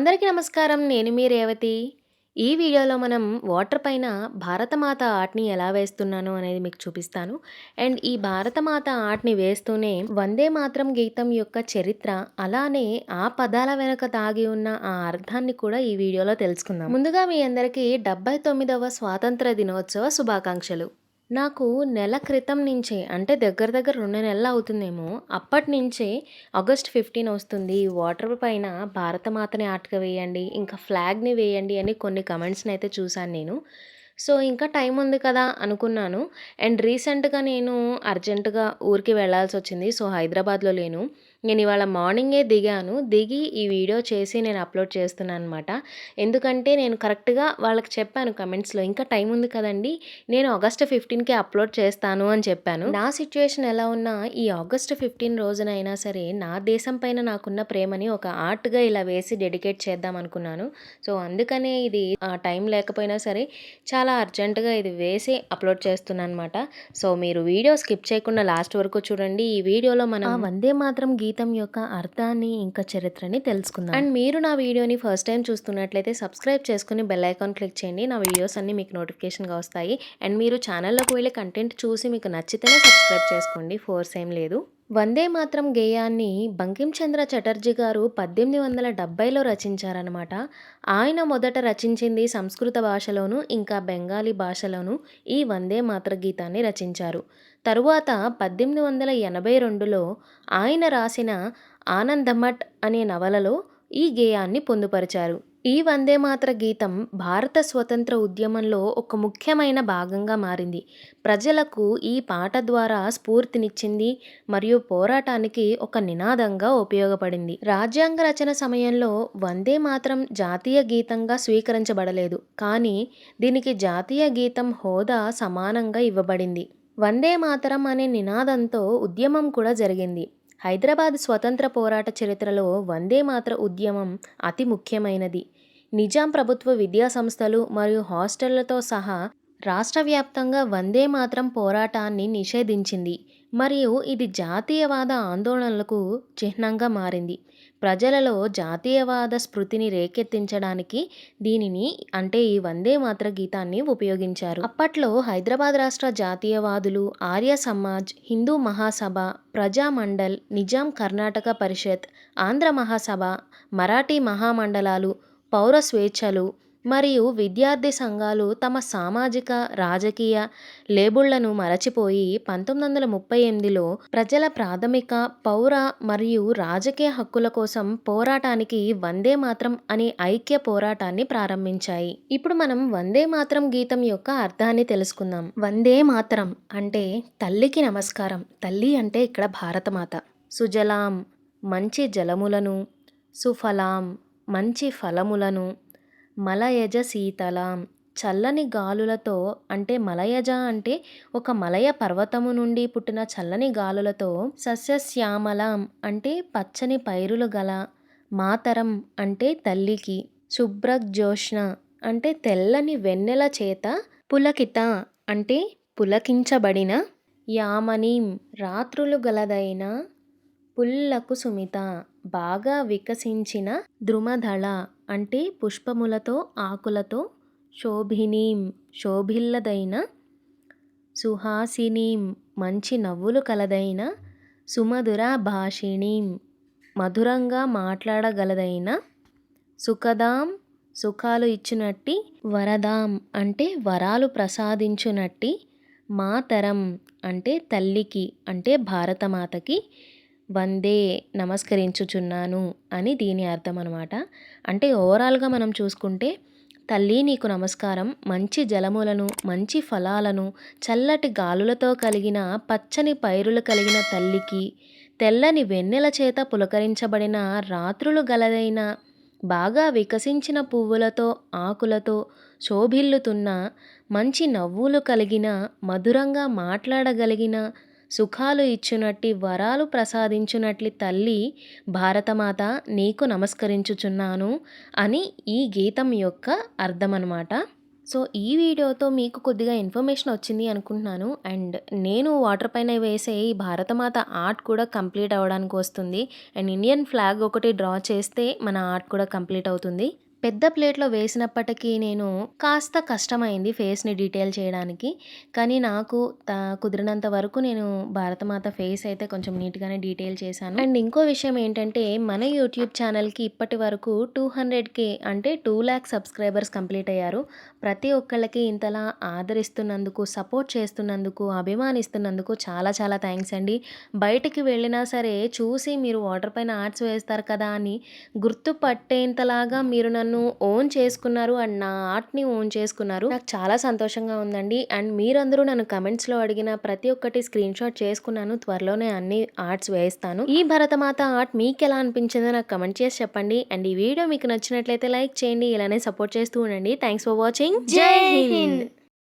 అందరికీ నమస్కారం. నేను మీ రేవతి. ఈ వీడియోలో మనం వాటర్ పైన భారతమాత ఆర్ట్ని ఎలా వేస్తున్నాను అనేది మీకు చూపిస్తాను. అండ్ ఈ భారతమాత ఆర్ట్ని వేస్తూనే వందే మాత్రం గీతం యొక్క చరిత్ర అలానే ఆ పదాల వెనుక దాగి ఉన్న ఆ అర్థాన్ని కూడా ఈ వీడియోలో తెలుసుకుందాం. ముందుగా మీ అందరికీ డెబ్బై తొమ్మిదవ స్వాతంత్ర దినోత్సవ శుభాకాంక్షలు. నాకు నెల క్రితం నుంచే అంటే దగ్గర దగ్గర రెండు నెలలు అవుతుందేమో అప్పటి నుంచే ఆగస్ట్ ఫిఫ్టీన్ వస్తుంది. వాటర్ పైన భారతమాతని ఆటక వేయండి ఇంకా ఫ్లాగ్ని వేయండి అని కొన్ని కమెంట్స్ని అయితే చూశాను నేను. సో ఇంకా టైం ఉంది కదా అనుకున్నాను. అండ్ రీసెంట్గా నేను అర్జెంటుగా ఊరికి వెళ్ళాల్సి వచ్చింది. సో హైదరాబాద్లో లేను. నేను ఇవాళ మార్నింగే దిగాను. దిగి ఈ వీడియో చేసి నేను అప్లోడ్ చేస్తున్నాను అనమాట ఎందుకంటే నేను కరెక్ట్గా వాళ్ళకి చెప్పాను కమెంట్స్లో ఇంకా టైం ఉంది కదండి నేను ఆగస్ట్ ఫిఫ్టీన్కే అప్లోడ్ చేస్తాను అని చెప్పాను. నా సిచ్యువేషన్ ఎలా ఉన్నా ఈ ఆగస్ట్ ఫిఫ్టీన్ రోజునైనా సరే నా దేశం పైన నాకున్న ప్రేమని ఒక ఆర్ట్గా ఇలా వేసి డెడికేట్ చేద్దాం అనుకున్నాను. సో అందుకనే ఇది టైం లేకపోయినా సరే చాలా అర్జెంటుగా ఇది వేసి అప్లోడ్ చేస్తున్నాను అనమాట సో మీరు వీడియో స్కిప్ చేయకుండా లాస్ట్ వరకు చూడండి. ఈ వీడియోలో మనం వందే మాత్రం గీ గీతం యొక్క అర్థాన్ని ఇంకా చరిత్రని తెలుసుకుందాం. అండ్ మీరు నా వీడియోని ఫస్ట్ టైం చూస్తున్నట్లయితే సబ్స్క్రైబ్ చేసుకుని బెల్ ఐకాన్ క్లిక్ చేయండి. నా వీడియోస్ అన్ని మీకు నోటిఫికేషన్గా వస్తాయి. అండ్ మీరు ఛానల్లోకి వెళ్ళి కంటెంట్ చూసి మీకు నచ్చితేనే సబ్స్క్రైబ్ చేసుకోండి. ఫోర్స్ ఏం లేదు. వందే మాత్రం గేయాన్ని బంకించంద్ర చటర్జీ గారు పద్దెనిమిది వందల డెబ్బైలో రచించారనమాట ఆయన మొదట రచించింది సంస్కృత భాషలోను ఇంకా బెంగాలీ భాషలోను ఈ వందే మాత్ర గీతాన్ని రచించారు. తరువాత పద్దెనిమిది వందల ఎనభై రెండులో ఆయన రాసిన ఆనందమఠ్ అనే నవలలో ఈ గేయాన్ని పొందుపరిచారు. ఈ వందే మాతర గీతం భారత స్వతంత్ర ఉద్యమంలో ఒక ముఖ్యమైన భాగంగా మారింది. ప్రజలకు ఈ పాట ద్వారా స్ఫూర్తినిచ్చింది మరియు పోరాటానికి ఒక నినాదంగా ఉపయోగపడింది. రాజ్యాంగ రచన సమయంలో వందే మాత్రం జాతీయ గీతంగా స్వీకరించబడలేదు. కానీ దీనికి జాతీయ గీతం హోదా సమానంగా ఇవ్వబడింది. వందే మాతరం అనే నినాదంతో ఉద్యమం కూడా జరిగింది. హైదరాబాద్ స్వతంత్ర పోరాట చరిత్రలో వందే మాత్ర ఉద్యమం అతి ముఖ్యమైనది. నిజాం ప్రభుత్వ విద్యా సంస్థలు మరియు హాస్టళ్ళతో సహా రాష్ట్ర వ్యాప్తంగా వందే మాత్రం పోరాటాన్ని నిషేధించింది. మరియు ఇది జాతీయవాద ఆందోళనలకు చిహ్నంగా మారింది. ప్రజలలో జాతీయవాద స్మృతిని రేకెత్తించడానికి దీనిని అంటే ఈ వందే మాత్ర గీతాన్ని ఉపయోగించారు. అప్పట్లో హైదరాబాద్ రాష్ట్ర జాతీయవాదులు ఆర్య సమాజ్ హిందూ మహాసభ ప్రజామండల్ నిజాం కర్ణాటక పరిషత్ ఆంధ్ర మహాసభ మరాఠీ మహామండలాలు పౌర స్వేచ్ఛలు మరియు విద్యార్థి సంఘాలు తమ సామాజిక రాజకీయ లేబుళ్ళను మరచిపోయి పంతొమ్మిది వందల ముప్పై ఎనిమిదిలో ప్రజల ప్రాథమిక పౌర మరియు రాజకీయ హక్కుల కోసం పోరాటానికి వందే మాత్రం అనే ఐక్య పోరాటాన్ని ప్రారంభించాయి. ఇప్పుడు మనం వందే మాత్రం గీతం యొక్క అర్థాన్ని తెలుసుకుందాం. వందే మాత్రం అంటే తల్లికి నమస్కారం. తల్లి అంటే ఇక్కడ భారతమాత. సుజలాం మంచి జలములను సుఫలాం మంచి ఫలములను మలయజ శీతలాం. చల్లని గాలులతో అంటే మలయజ అంటే ఒక మలయ పర్వతము నుండి పుట్టిన చల్లని గాలులతో సస్యశ్యామలం అంటే పచ్చని పైరులు గల మాతరం అంటే తల్లికి. శుభ్రజ్యోష్ణ అంటే తెల్లని వెన్నెల చేత పులకిత అంటే పులకించబడిన యామనీం. రాత్రులు గలదైన పుల్లకు సుమిత బాగా వికసించిన ద్రుమదళ అంటే పుష్పములతో ఆకులతో శోభినీం శోభిల్లదైన సుహాసినీం మంచి నవ్వులు కలదైన సుమధుర భాషిణీం మధురంగా మాట్లాడగలదైన సుఖదాం సుఖాలు ఇచ్చినట్టి వరదాం అంటే వరాలు ప్రసాదించునట్టి మాతరం అంటే తల్లికి అంటే భారతమాతకి వందే నమస్కరించుచున్నాను అని దీని అర్థం అనమాట అంటే ఓవరాల్గా మనం చూసుకుంటే తల్లి నీకు నమస్కారం మంచి జలములను మంచి ఫలాలను చల్లటి గాలులతో కలిగిన పచ్చని పైరులు కలిగిన తల్లికి తెల్లని వెన్నెల చేత పులకరించబడిన రాత్రులు గలదైన బాగా వికసించిన పువ్వులతో ఆకులతో శోభిల్లుతున్న మంచి నవ్వులు కలిగిన మధురంగా మాట్లాడగలిగిన సుఖాలు ఇచ్చునట్టి వరాలు ప్రసాదించునట్లి తల్లి భారతమాత నీకు నమస్కరించుచున్నాను అని ఈ గీతం యొక్క అర్థం అనమాట సో ఈ వీడియోతో మీకు కొద్దిగా ఇన్ఫర్మేషన్ వచ్చింది అనుకుంటున్నాను. అండ్ నేను వాటర్ పైన వేసే ఈ భారతమాత ఆర్ట్ కూడా కంప్లీట్ అవ్వడానికి వస్తుంది. అండ్ ఇండియన్ ఫ్లాగ్ ఒకటి డ్రా చేస్తే మన ఆర్ట్ కూడా కంప్లీట్ అవుతుంది. పెద్ద ప్లేట్లో వేసినప్పటికీ నేను కాస్త కష్టమైంది ఫేస్ని డీటెయిల్ చేయడానికి. కానీ నాకు త కుదిరినంత వరకు నేను భారతమాత ఫేస్ అయితే కొంచెం నీట్గానే డీటెయిల్ చేశాను. అండ్ ఇంకో విషయం ఏంటంటే మన యూట్యూబ్ ఛానల్కి ఇప్పటి వరకు టూ హండ్రెడ్కి అంటే టూ ల్యాక్ సబ్స్క్రైబర్స్ కంప్లీట్ అయ్యారు. ప్రతి ఒక్కళ్ళకి ఇంతలా ఆదరిస్తున్నందుకు సపోర్ట్ చేస్తున్నందుకు అభిమానిస్తున్నందుకు చాలా చాలా థ్యాంక్స్ అండి. బయటికి వెళ్ళినా సరే చూసి మీరు వాటర్ పైన ఆర్ట్స్ వేస్తారు కదా అని గుర్తుపట్టేంతలాగా మీరు నన్ను ఓన్ చేసుకున్నారు అండ్ నా ఆర్ట్ని ఓన్ చేసుకున్నారు. నాకు చాలా సంతోషంగా ఉందండి. అండ్ మీరందరూ నన్ను కమెంట్స్లో అడిగిన ప్రతి ఒక్కటి స్క్రీన్ షాట్ చేసుకున్నాను. త్వరలోనే అన్ని ఆర్ట్స్ వేస్తాను ఈ భరతమాత ఆర్ట్ మీకు ఎలా అనిపించిందో నాకు కమెంట్ చేసి చెప్పండి. అండ్ ఈ వీడియో మీకు నచ్చినట్లయితే లైక్ చేయండి. ఇలానే సపోర్ట్ చేస్తూ ఉండండి. Thanks for watching. జై హింద్.